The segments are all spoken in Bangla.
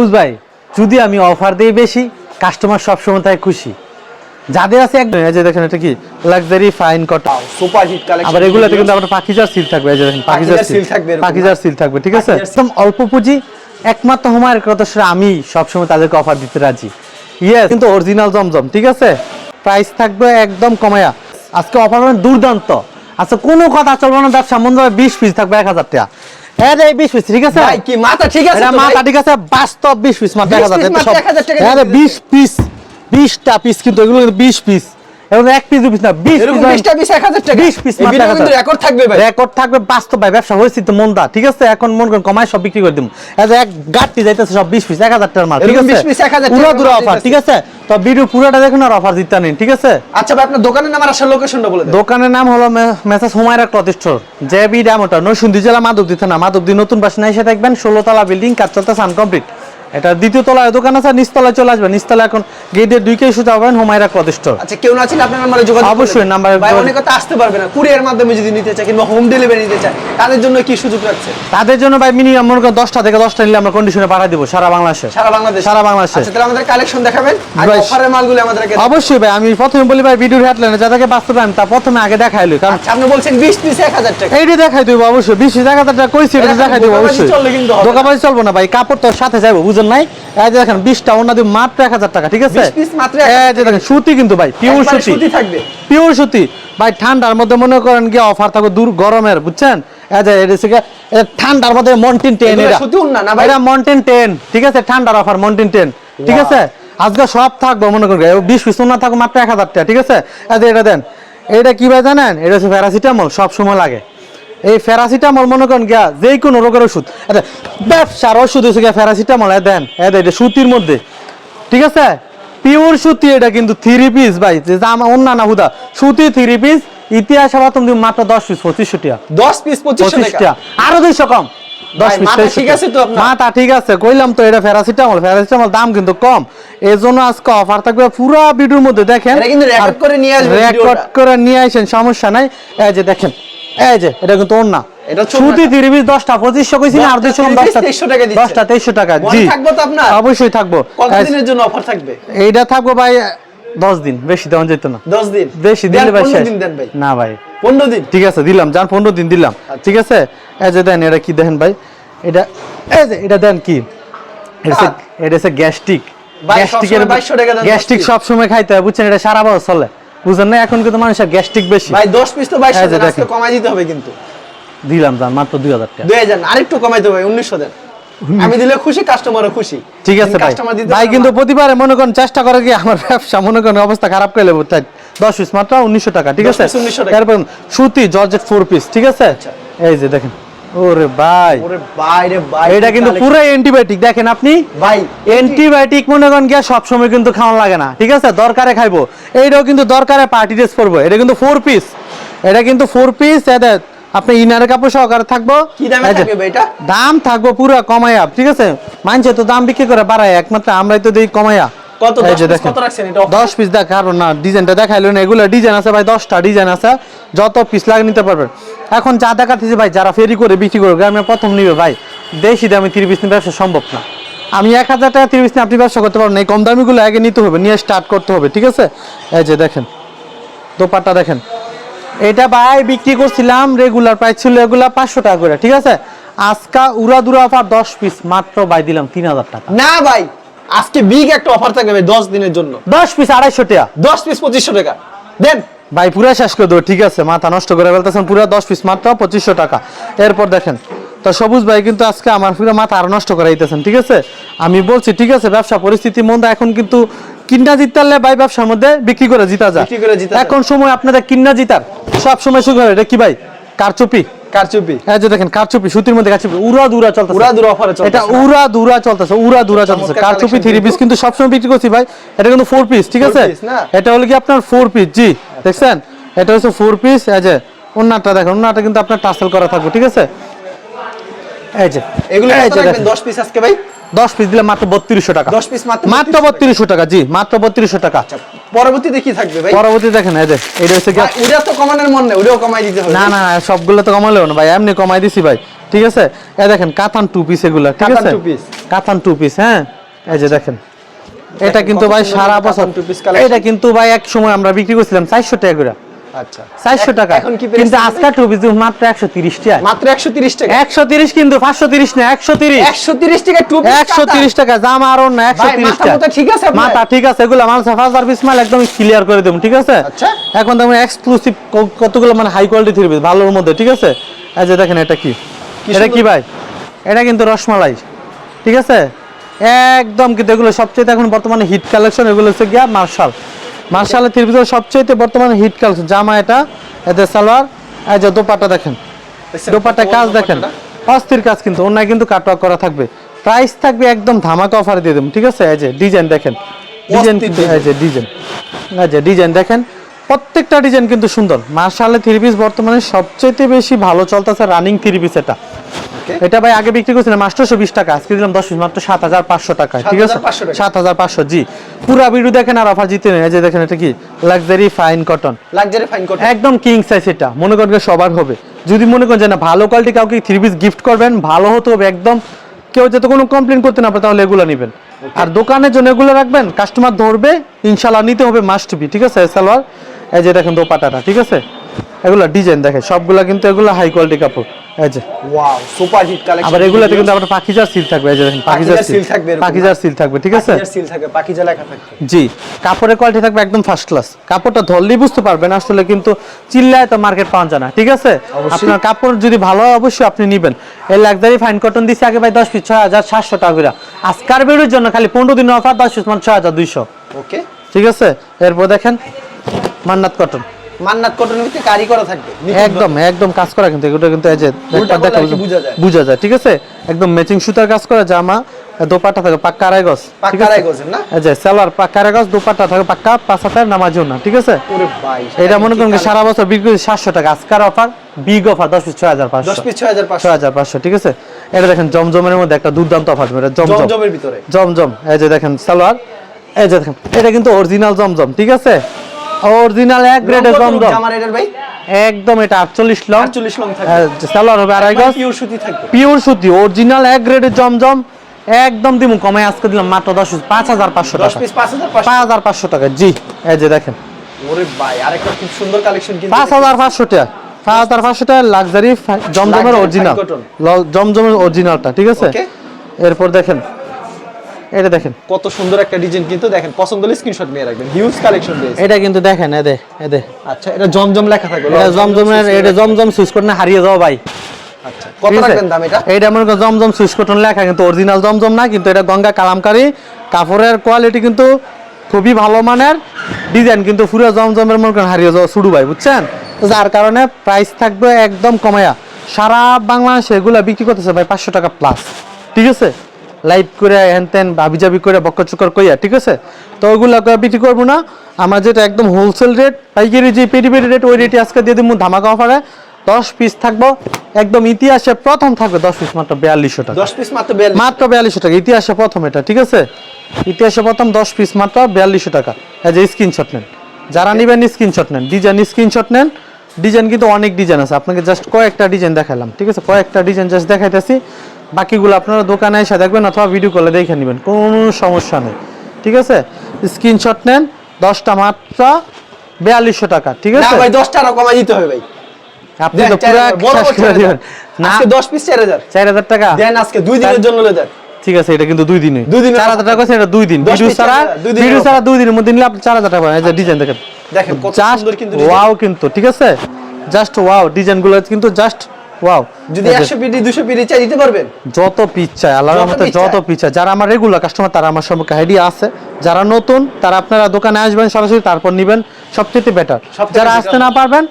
সবুজ ভাই যদি আমি অফার দিই বেশি কাস্টমার সবসময় তাই খুশি। যাদের আছে একদম এই যে দেখেন এটা কি? Luxury fine cotton super hit collection আবার এগুলোতে কিন্তু আবার পাখিজার সিল থাকবে এই যে দেখেন পাখিজার সিল থাকবে পাখিজার সিল থাকবে ঠিক আছে? একদম অল্প পুঁজি একমাত্র হুমায়ের কথা আমি সবসময় তাদেরকে অফার দিতে রাজি। ইয়েস কিন্তু অরিজিনাল জমজম ঠিক আছে? প্রাইস থাকবে একদম কমায়া। আজকে অফার মানে দুর্দান্ত। আচ্ছা কোনো কথা চলবে না ব্যবসা মন যাবে বিশ পিস থাকবে এক হাজার টাকা। হ্যাঁ রে বিশ পিস ঠিক আছে? ভাই কি মাথা ঠিক আছে এটা তো ভাই? মাথা ঠিক আছে বাস্তব বিশ পিস মাত্র 20 এক হাজার piece মাত্র 1000 টাকা হ্যাঁ দিতেছে। বিশ পিস। বিশটা পিস কিন্তু এগুলো কিন্তু বিশ পিস। এবং এক পিস পিস না বিশ এরকম পিস 20টা পিস 1000 টাকা। 20 পিস মাত্র কিন্তু রেকর্ড থাকবে ভাই। রেকর্ড থাকবে বাস্তব ভাই ব্যবসা হয়েছে তো মন্দা ঠিক আছে? এখন মন করেন কমায় সব বিক্রি করে দিব এক গাড়ি যাইতেছে সব 20 পিস 1000 টাকার মাল ঠিক আছে? 20 piece 1000 টাকার পুরো মাল দূর অফার ঠিক আছে? তো ভিডিও পুরোটা দেখুন আর অফার দিতে নেন ঠিক আছে? আচ্ছা ভাই আপনার দোকানের নাম আর আসার লোকেশনটা বলে দেন। দোকানের নাম হলো মেসাজ হুমায়রা ক্লথ স্টোর জেবি ড্যামোটা নরসিংদী জেলা মাধবদী থানা মাধবদী নতুন বাসিন্দা এসে দেখবেন ষোলো তলা বিল্ডিং কাজ চলতেছে আনকমপ্লিট এটা দ্বিতীয় তলায় দোকান আছে নিচতলায় চলে আসবেন নিচতলা এখন গেটের দুই কেজি সুতা পাবেন হুমায়রা স্টোর আচ্ছা কেউ না ছিল আপনার নাম্বারে যোগাযোগ অবশ্যই। নাম্বারে ভাই অনেক কথা আসতে পারবে না কুরিয়ার মাধ্যমে যদি নিতে চায় কিংবা হোম ডেলিভারি নিতে চায় তাদের জন্য কি সুযোগ রাখছে তাদের জন্য ভাই মিনিমাম মনে করেন দশটা থেকে দশটা নিলে আমরা কন্ডিশনে পাঠিয়ে দেবো সারা বাংলাদেশে। সারা বাংলাদেশ? সারা বাংলাদেশে। আচ্ছা তাহলে আমাদের কালেকশন দেখাবেন আর অফারের মালগুলো আমাদেরকে অবশ্যই ভাই আমি প্রথমে বলি ভাই ভিডিওর হেডলাইনে যাদেরকে বাস্তবে আমি তা প্রথমে আগে দেখাইলো কারণ আচ্ছা আপনি বলছেন 20 পিস 1000 টাকা। এইটা দেখাই দেবো অবশ্যই বিশ টাকা টাকা কইছি এটা দেখাই দেবো অবশ্যই। দোকানবাজি চলবো না ভাই কাপড় তোর সাথে যাব বুঝেন নাই। এই যে দেখেন বিশটা অন্য দিব মাত্র এক হাজার টাকা ঠিক আছে? 20 piece মাত্র এই যে দেখেন সুতি কিন্তু ভাই পিওর সুতি। সুতি থাকবে। পিওর সুতি। ভাই ঠান্ডার মধ্যে মনে করেন গিয়ে অফার থাকবে দূর গরমের বুঝছেন? এই যে এটা হচ্ছে ঠান্ডার মধ্যে মন্টিন এটা সুতি না ভাই? এটা মন্টিন টেন ঠিক আছে? ঠান্ডার অফার মন্টিন টেন ঠিক আছে? আজকে সব থাকবে মনে করেন বিশ পিস না থাকবে মাত্র এক হাজার টাকা ঠিক আছে? এই যে এটা দেন এটা কি ভাই জানেন? এটা হচ্ছে প্যারাসিটামল সব সময় লাগে। এই প্যারাসিটামল মনে করেন গিয়া যে কোনো রোগের ওষুধ। এটা ব্যবসার ওষুধ হচ্ছে গিয়া প্যারাসিটামল দেন দেন, এটা সুতির মধ্যে। ঠিক আছে? পিওর সুতি এটা কিন্তু থ্রি পিস ভাই যে দাম অন্য না হুদা। সুতি থ্রি পিস ইতিহাস আবার তুমি মাত্র দশ পিস পঁচিশশো টাকা 10 পিস 2500 পঁচিশ টাকা আরও দুইশো কম। দশ মাথা ঠিক আছে তো ঠিক আছে কইলাম তো এটা প্যারাসিটামল। প্যারাসিটামল দাম কিন্তু কম। এই জন্য আজকে অফার থাকবে পুরো ভিডিওর মধ্যে দেখেন। কিন্তু record করে নিয়ে আসবে রেকর্ড করে নিয়ে আসেন সমস্যা নাই। এই যে দেখেন এই যে এটা কিন্তু ওর না এটা হচ্ছে সুতি ওড়না। তিরিশ কইছি না আর দশটা দুইশো কম 30 2300 টাকা দিচ্ছে। দশটা তেইশশো টাকা জি। থাকব তো আপনার? অবশ্যই থাকব। কতদিনের জন্য অফার থাকবে? এইটা থাকব ভাই দশ দিন বেশি দেওয়া যেত না। 10 দিন? বেশি দিলে ভাই 15 দিন দেন ভাই। না ভাই। 15 দিন? ঠিক আছে দিলাম যান পনেরো দিন দিলাম। ঠিক আছে? এই যে দেন এটা কি দেখেন ভাই? এটা এই যে এটা দেন কি? এটা গ্যাস্ট্রিক। গ্যাস্ট্রিকের সবসময় 2200 টাকা দেন, গ্যাস্ট্রিক সব সময় খাইতে হয় বুঝছেন? এটা সারা বছর চলে। বুঝছেন না এখন কিন্তু মানুষের গ্যাস্ট্রিক বেশি। ভাই 10 পিস তো 2200 এই আজকে কমাই দিতে হবে কিন্তু। দিলাম মাত্র দুই হাজার টাকা। 2000 আরেকটু কমাইতে হবে 1900 দেন। আমি দিলে খুশি কাস্টমারও খুশি। ঠিক আছে ভাই। ভাই কিন্তু। প্রতিবারে মনে করেন চেষ্টা করে কি আমার ব্যবসা মনে করেন অবস্থা খারাপ করে লেবো তাই দশ পিস মাত্র উনিশশো টাকা ঠিক আছে? piece 1900 টাকা। এরপর সুতি জর্জেট ফোর পিস ঠিক আছে? এই যে দেখেন। ওরে ভাই। ওরে ভাই রে ভাই এটা কিন্তু পুরো অ্যান্টিবায়োটিক দেখেন আপনি? ভাই অ্যান্টিবায়োটিক মনে করেন গিয়া সবসময় কিন্তু খাওয়া লাগে না। ঠিক আছে? দরকারে খাইবো। এইটাও কিন্তু দরকারে পার্টি ড্রেস পরবো। এটা কিন্তু ফোর পিস এটা কিন্তু ফোর পিস আপনি ইনারের কাপড় সহকারে থাকব। কি দামে থাকবে এটা? দাম থাকব পুরো কমাইয়া। ঠিক আছে? মানছে তো দাম বিক্রি করে বাড়ায়। একমাত্র আমরাই তো দিই কমাইয়া। কত এই 10 যে পিস দেখেন। কত রাখছেন এটা? offer? দশ পিস দেখ না ডিজাইনটা দেখাইলো না। এগুলো ডিজাইন আছে ভাই দশটা ডিজাইন আছে। যত পিস লাগে নিতে পারবেন। এখন যা দেখাতেছে ভাই যারা ফেরি করে বিক্রি করে গ্রামে প্রথম নিবে ভাই দেশি দামে তিরিশ নিয়ে ব্যবসা সম্ভব না। আমি এক হাজার টাকা তিরিশ নিয়ে আপনি ব্যবসা করতে পারবেন না এই কম দামিগুলো আগে নিতে হবে নিয়ে স্টার্ট করতে হবে ঠিক আছে? এই যে দেখেন দোপাট্টা দেখেন। এটা ভাই বিক্রি করছিলাম রেগুলার প্রাইস ছিল এগুলা পাঁচশো টাকা করে ঠিক আছে? আজকা উড়া দুরা অফার দশ পিস মাত্র ভাই দিলাম তিন হাজার টাকা। না ভাই আজকে বিগ একটা অফার থাকবে 10 দিনের জন্য। দশ পিস আড়াইশো টাকা। 10 পিস পঁচিশশো টাকা। দেন ভাই পুরা শেষ করে দেবো ঠিক আছে? মাথা নষ্ট করে ফেলতেছেন পুরো দশ পিস মাত্র পঁচিশশো টাকা। এরপর দেখেন তো সবুজ ভাই কিন্তু আজকে আমার পুরো মাথা আরও নষ্ট করে দিতেছেন ঠিক আছে? আমি বলছি ঠিক আছে ব্যবসা পরিস্থিতি মন্দা এখন কিন্তু কিন্না জিতালে ভাই ব্যবসার মধ্যে বিক্রি করে জিতা যায় এখন সময় আপনাদের কিন্না জিতার সব সময় শুরু এটা কি ভাই? কারচুপি। কারচুপি। এই যে দেখেন কারচুপি সুতির মধ্যে কারচুপি উড়া দুরা চলতেছে। উড়াদুরা offer-এ চলতেছে এটা উড়া দুরা চলতেছে উড়া দুরা চলতেছে। কারচুপি থ্রি পিস কিন্তু। সবসময় বিক্রি করছি ভাই এটা কিন্তু ফোর পিস ঠিক আছে? এটা হলো কি আপনার ফোর পিস জি দেখছেন? এটা হচ্ছে ফোর পিস এই যে ওন্নাটা দেখেন ওন্নাটা কিন্তু আপনার টাসেল করা থাকবে ঠিক আছে? এই যে এগুলো এই যে রাখবেন? দেখেন। 10 পিস আজকে ভাই? দশ পিস দিলে মাত্র বত্রিশশো টাকা। 10 piece মাত্র মাত্র 3200 টাকা জি মাত্র বত্রিশশো টাকা। আচ্ছা। পরবর্তীতে কি থাকবে ভাই। পরবর্তী দেখেন এই যে এটা হচ্ছে কি ওটা তো কমানোর মন নেই ওটাও কমাই দিতে হবে। না না না, সবগুলো তো কমালেও না ভাই এমনি কমাই দিছি ভাই। ঠিক আছে? এই দেখেন কাতান টু পিস এগুলা ঠিক কাতান আছে? কাতান টু পিস হ্যাঁ? এই যে দেখেন এটা কিন্তু ভাই সারা বছর। এটা কিন্তু ভাই এক সময় আমরা বিক্রি করছিলাম চারশো টাকা করে। আচ্ছা। টাকা। এখন কি কিন্তু আজকে টু পিস মাত্র একশো তিরিশ টাকা। মাত্র একশো তিরিশ টাকা? একশো তিরিশ কিন্তু পাঁচশো তিরিশ না একশো তিরিশ। একশো তিরিশ টাকা টু একশো তিরিশ টাকা জামা আরও না একশো ভাই, মাথা ঠিক আছে মাথা ঠিক আছে এগুলো আমার ফার্স্ট সার্ভিস মাল একদম ক্লিয়ার করে দেবো ঠিক আছে? আচ্ছা। এখন তো এক্সক্লুসিভ কতগুলো মানে হাই কোয়ালিটি থ্রি পিস ভালোর মধ্যে ঠিক আছে? এই যে দেখেন এটা কি? কি এটা কি ভাই? এটা কিন্তু রসমালাই ঠিক আছে? একদম কিন্তু এগুলো সবচেয়ে এখন বর্তমানে হিট কালেকশন এগুলো হচ্ছে গিয়া মার্শাল মার্শালের থ্রি পিসের সবচেয়ে বর্তমানে হিট কালেকশন জামা এটা এতে সালোয়ার এই যে দোপাট্টা দেখেন। দোপাট্টা কাজ দেখেন অস্থির কাজ কিন্তু অন্যায় কিন্তু কাটওয়ার্ক করা থাকবে। প্রাইস থাকবে একদম ধামাকা অফার দিয়ে দেবো ঠিক আছে? এই যে ডিজাইন দেখেন ডিজাইন কিন্তু এই যে ডিজাইন এই যে ডিজাইন দেখেন প্রত্যেকটা ডিজাইন কিন্তু সুন্দর। মার্শালে থ্রি পিস বর্তমানে সবচেয়ে বেশি ভালো চলতেছে রানিং থ্রি পিস এটা। এটা ভাই আগে বিক্রি করছিলাম আটশোশো বিশ টাকা আজকে দিলাম দশ মাত্র সাত হাজার পাঁচশো টাকা ঠিক আছে? সাত হাজার পাঁচশো জি। পুরা ভিডিও দেখেন আর অফার জিতে নেই এই যে দেখেন এটা কি? Luxury fine cotton luxury fine coat একদম কিং সাইজ এটা। মনে করেন সবার হবে। যদি মনে করেন যে না ভালো কোয়ালিটি কাউকে থ্রি পিস গিফট করবেন ভালো হতে হবে একদম। কেউ যাতে কোনো কমপ্লেন করতে না পারে তাহলে এগুলো নেবেন। আর দোকানের জন্য এগুলো রাখবেন কাস্টমার ধরবে ইনশাল্লাহ নিতে হবে মাস্ট বি ঠিক আছে সালোয়ার? এই যে দেখেন দোপাটাটা ঠিক আছে? এগুলো ডিজাইন দেখে সবগুলা কিন্তু এগুলো হাই কোয়ালিটি কাপড়। এই ওয়াও সুপার হিট কালেকশন আবার এগুলাতে কিন্তু আবার পাখিজার সিল থাকবে এই যে দেখেন পাখিজার পাখিজার সিল থাকবে এরকম। সিল থাকবে ঠিক আছে? সিল থাকে পাখিজা লেখা থাকবে। জি কাপড়ের কোয়ালিটি থাকবে একদম ফার্স্ট ক্লাস কাপড়টা ধরলেই বুঝতে পারবেন আসলে কিন্তু চিল্লায় তো মার্কেট পাওয়া যায় না ঠিক আছে? আপনার কাপড় যদি ভালো হয় অবশ্যই আপনি নেবেন। এই লাক্সারি ফাইন কটন দিচ্ছে আগে ভাই দশ পিস ছয় হাজার সাতশো টাকা করে। আজকার বেরোর জন্য খালি পনেরো দিনের অফার দশ পিস মানে ছয় হাজার দুইশো। ওকে ঠিক আছে? এরপর দেখেন মান্নাত কটন মান্নাত কারি করা থাকবে। একদম একদম কাজ করা কিন্তু এগুলো কিন্তু বোঝা যায়? বোঝা যায় ঠিক আছে? একদম ম্যাচিং সুতার কাজ করা জামা দোপাট্টা থাকে পাক্কা পাক্কা না? সালোয়ার পাক্কা দোপাট্টা থাকে পাক্কা না ঠিক আছে? এটা মনে করেন সারা বছর বিক্রি সাতশো টাকা আজকার অফার বিগ অফার দশ পিস ছয় হাজার পাঁচশো। দশ পিস ছয় হাজার পাঁচশো। ছয় হাজার পাঁচশো ঠিক আছে? এটা দেখেন জমজমের মধ্যে একটা দুর্দান্ত অফার এটা জমজমের ভিতরে। জমজম এই যে দেখেন সালোয়ার এই যে দেখেন এটা কিন্তু অরিজিনাল জমজম ঠিক আছে? অরিজিনাল এক গ্রেডের জমজম আমার এটার ভাই? একদম এটা আটচল্লিশ লং। 48 লং থাকবে। হ্যাঁ, সালোয়ার হবে আড়াই গজ। পিওর সুতি থাকবে। পিওর সুতি অরিজিনাল এক গ্রেডের জমজম। একদম দিমু কমে আজকে দিলাম মাত্র দশ পাঁচ হাজার পাঁচশো দশ পিস পাঁচ হাজার পাঁচশো। পাঁচ হাজার পাঁচশো টাকা জি এই যে দেখেন। ওরে ভাই আরেকটা খুব সুন্দর কালেকশন কিন্তু পাঁচ হাজার পাঁচশো টাকা পাঁচ হাজার পাঁচশো টাকা লাক্সারি জমজমের অরিজিনাল জমজমের অরিজিনালটা ঠিক আছে? এরপর দেখেন এটা দেখেন। কত সুন্দর একটা ডিজাইন কিন্তু দেখেন পছন্দ হলে স্ক্রিনশট নিয়ে রাখবেন। হিউজ কালেকশন এটা কিন্তু দেখেন এদে এদে আচ্ছা এটা জমজম লেখা থাকবে এটা জমজমের এটা জমজম সুইচ হারিয়ে যাও ভাই। আচ্ছা কত রাখবেন দাম এটা? এইটা মনে করো জমজম সুইচ কটন লেখা কিন্তু অরিজিনাল জমজম না কিন্তু এটা গঙ্গা কালামকারী। কাপড়ের কোয়ালিটি কিন্তু খুবই ভালো মানের। ডিজাইন কিন্তু পুরো জমজমের মনে করেন হারিয়ে যাওয়া শুরু ভাই বুঝছেন? যার কারণে প্রাইস থাকবে একদম কমায়া। সারা বাংলাদেশে এগুলা বিক্রি করতেছে ভাই পাঁচশো টাকা প্লাস ঠিক আছে? লাইভ করে হ্যান ত্যান ভাবি জাবি করে বক্কর চক্কর কইয়া ঠিক আছে? তো ওইগুলা করে বিক্রি করব না। আমার যেটা একদম হোলসেল রেট পাইকারি যে পেটি পেটি রেট ওই রেটে আজকে দিয়ে দিব ধামাকা অফারে দশ পিস থাকব। একদম ইতিহাসে প্রথম থাকবে দশ পিস মাত্র বিয়াল্লিশশো টাকা। দশ পিস মাত্র মাত্র বিয়াল্লিশশো টাকা। ইতিহাসে প্রথম এটা ঠিক আছে? ইতিহাসে প্রথম দশ পিস মাত্র বিয়াল্লিশশো টাকা। এই যে স্ক্রিনশট নেন। যারা নেবেন স্ক্রিনশট নেন। ডিজাইন স্ক্রিনশট নেন। ডিজাইন কিন্তু অনেক ডিজাইন আছে। আপনাকে জাস্ট কয়েকটা ডিজাইন দেখালাম ঠিক আছে? কয়েকটা ডিজাইন জাস্ট দেখাইতেছি। বাকিগুলো আপনারা দোকানে এসে দেখবেন অথবা ভিডিও কলে দেখে নেবেন কোনো সমস্যা নেই। ঠিক আছে? স্ক্রিনশট নেন দশটা মাত্র বিয়াল্লিশশো টাকা ঠিক আছে? ভাই দশটা আরও কমাই দিতে হবে ভাই। আপনি তো পুরো করে দিবেন। না? পিস টাকা? দেন আজকে দুই দিনের জন্য ঠিক আছে এটা কিন্তু দুই দুই হাজার টাকা আছে, এটা দুই দিন। ভিডিও ছাড়া ভিডিও ছাড়া দুই দিনের মধ্যে নিলে আপনি টাকা পাবেন। এই যে ডিজাইন দেখেন। দেখেন কত সুন্দর কিন্তু ওয়াও কিন্তু ঠিক আছে? জাস্ট ওয়াও ডিজাইনগুলো কিন্তু জাস্ট ওয়াও যদি একশো পিডি দুশো পিডি চাই দিতে পারবেন? যত পিচ চাই আল্লাহর রহমতে যত পিচ চাই। যারা আমার রেগুলার কাস্টমার তারা আমার সম্পর্কে আইডিয়া আছে। যারা নতুন তারা আপনারা দোকানে আসবেন সরাসরি তারপর নিবেন। সবচেয়ে বেটার যারা আসতে না পারবেন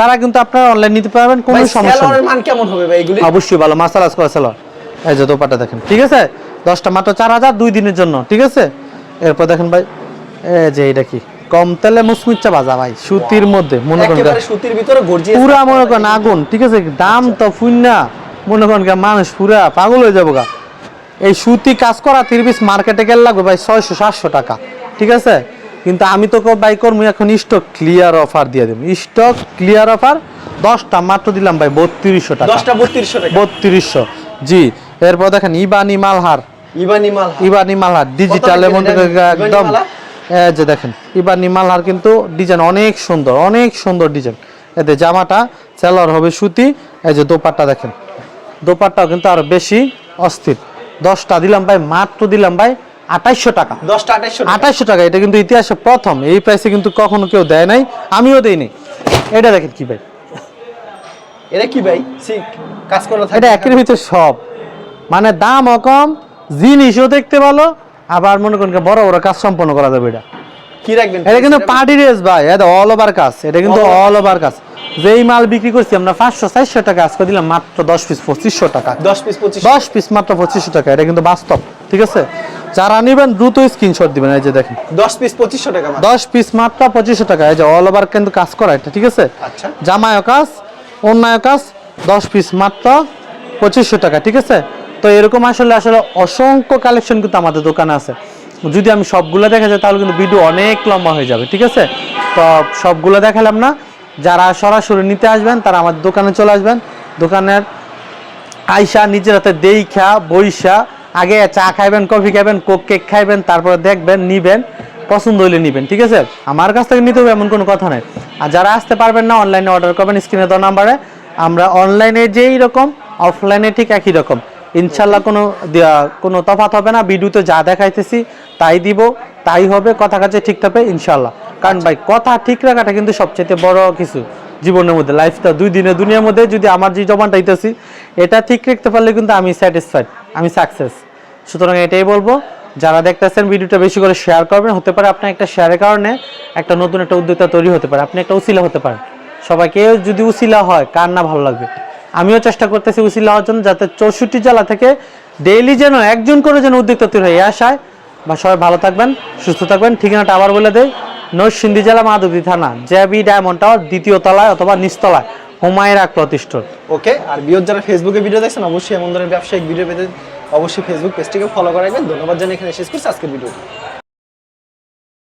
তারা কিন্তু আপনারা অনলাইন নিতে পারবেন কোনো সমস্যা নেই। মান কেমন হবে ভাই এগুলি? অবশ্যই ভালো। মাসালাস করা সালোয়ার এই যে দোপাটা দেখেন। ঠিক আছে? দশটা মাত্র চার হাজার দুই দিনের জন্য। ঠিক আছে? এরপর দেখেন ভাই এই যে এটা কি? কম তেলে মুসমুচ্চা ভাজা ভাই সুতির মধ্যে মনে করেন সুতির ভিতরে গর্জিয়াস পুরা মনে করেন আগুন ঠিক আছে? দাম তো ফুন্না মনে করেন মানুষ পুরা পাগল হয়ে যাব গা। এই সুতি কাজ করা তিরিশ মার্কেটে গেলে লাগবে ভাই ছয়শো সাতশো টাকা ঠিক আছে? কিন্তু আমি তো বাই কর্মী এখন স্টক ক্লিয়ার অফার দিয়ে দেবো। স্টক ক্লিয়ার অফার দশটা মাত্র দিলাম ভাই বত্রিশশো টাকা। দশটা বত্রিশশো টাকা। বত্রিশশো জি। এরপর দেখেন ইবানি মালহার। ইবানি মাল ইবানি মালহার ডিজিটাল? ইবানি একদম। মালহার? যে দেখেন ইবানি মালহার কিন্তু ডিজাইন অনেক সুন্দর অনেক সুন্দর ডিজাইন এতে জামাটা সেলার হবে সুতি এই যে দোপাট্টা দেখেন। দোপাট্টাও কিন্তু আরও বেশি অস্থির। দশটা দিলাম ভাই মাত্র দিলাম ভাই আঠাইশশো টাকা। দশটা আঠাইশশো টাকা। টাকা এটা কিন্তু ইতিহাসে প্রথম। এই প্রাইসে কিন্তু কখনো কেউ দেয় নাই আমিও দেইনি। এটা দেখেন কি ভাই। এটা কি ভাই? কাজ করা এটা একের ভিতরে সব। মানে দামও কম জিনিসও দেখতে ভালো আবার মনে করেন বড় বড় কাজ সম্পন্ন করা যাবে এটা। কি রাখবেন? এটা কিন্তু পার্টি ড্রেস ভাই এটা অল ওভার কাজ এটা কিন্তু অল ওভার কাজ। যেই মাল বিক্রি করছি আমরা পাঁচশো চারশো টাকা আজকে দিলাম মাত্র দশ পিস পঁচিশশো টাকা। দশ পিস পঁচিশ দশ পিস মাত্র পঁচিশশো টাকা এটা কিন্তু বাস্তব ঠিক আছে? যারা নেবেন দ্রুত স্ক্রিনশট দিবেন এই যে দেখেন। দশ পিস পঁচিশশো টাকা দশ পিস মাত্র পঁচিশশো টাকা এই যে অল ওভার কিন্তু কাজ করা এটা ঠিক আছে? আচ্ছা। জামায় কাজ অন্যায় কাজ দশ পিস মাত্র পঁচিশশো টাকা ঠিক আছে? তো এরকম আসলে আসলে অসংখ্য কালেকশন কিন্তু আমাদের দোকানে আছে। যদি আমি সবগুলো দেখা যায়, তাহলে কিন্তু ভিডিও অনেক লম্বা হয়ে যাবে, ঠিক আছে? তো সবগুলো দেখালাম না। যারা সরাসরি নিতে আসবেন, তারা আমাদের দোকানে চলে আসবেন। দোকানের আইসা নিজের হাতে দেইখা, বইসা, আগে চা খাইবেন, কফি খাইবেন, কোক কেক খাইবেন, তারপরে দেখবেন, নিবেন, পছন্দ হইলে নিবেন, ঠিক আছে? আমার কাছ থেকে নিতে হবে এমন কোনো কথা নেই। আর যারা আসতে পারবেন না অনলাইনে অর্ডার করবেন স্ক্রিনে দেওয়া নাম্বারে আমরা অনলাইনে যেই রকম অফলাইনে ঠিক একই রকম। ইনশাল্লাহ কোনো কোনো তফাৎ হবে না। ভিডিওতে যা দেখাইতেছি তাই দিব তাই হবে কথা কাছে ঠিক থাকবে ইনশাল্লাহ। কারণ ভাই কথা ঠিক রাখাটা কিন্তু সবচেয়ে বড় কিছু জীবনের মধ্যে লাইফটা দুই দিনের দুনিয়ার মধ্যে যদি আমার যে জমানটা হইতেছি এটা ঠিক রাখতে পারলে কিন্তু আমি স্যাটিসফাইড আমি সাকসেস সুতরাং এটাই বলব যারা দেখতেছেন ভিডিওটা বেশি করে শেয়ার করবেন হতে পারে আপনার একটা শেয়ারের কারণে একটা নতুন একটা উদ্যোক্তা তৈরি হতে পারে আপনি একটা উসিলা হতে পারেন। সবাইকে যদি উসিলা হয় কার না ভালো লাগবে? আমিও চেষ্টা করতেছি উসিলা হওয়ার জন্য যাতে চৌষট্টি জেলা থেকে ডেইলি যেন একজন করে যেন উদ্যোক্তা তৈরি হয় এই আশায়। বা সবাই ভালো থাকবেন, সুস্থ থাকবেন। ঠিকানাটা আবার বলে দেয় নরসিংদী জেলা মাধবদী থানা, জেবি ডায়মন্ড টাওয়ার, দ্বিতীয় তলায় অথবা নিচতলায়, হুমায়রা প্রতিষ্ঠর ওকে, আর বিয়োর যারা ফেসবুকে ভিডিও দেখছেন, অবশ্যই এমন ধরনের ব্যবসায়িক ভিডিও পেতে অবশ্যই ফেসবুক পেজটিকে ফলো করে রাখবেন। ধন্যবাদ জানিয়ে এখানে শেষ করছি আজকের ভিডিও